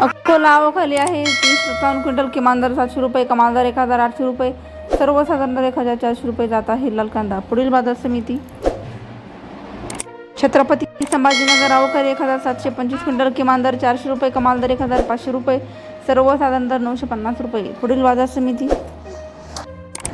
अकोला आवखाली आहे. तीस सत्तावन्न क्विंटल किमान दर सातशे रुपये कमाल दर एक हजार आठशे रुपये. सर्वसाधारण दर एक हजार चारशे रुपये जात आहे लाल कांदा पुढील बाजार समिती. छत्रपती संभाजीनगर अवकाळी एक हजार सातशे पंचवीस क्विंटल किमान दर चारशे रुपये कमाल दर एक हजार पाचशे रुपये. सर्वसाधारण दर नऊशे पन्नास रुपये. पुढील बाजार समिती.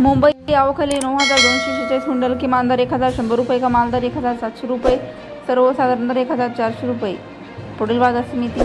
मुंबई अवखाली नऊ हजार दोनशे शेहेचाळीस क्विंटल किमान दर एक हजार शंभर रुपये कमाल दर एक हजार सातशे रुपये. सर्वसाधारण दर एक हजार चारशे रुपये. पुढील बाजार समिती.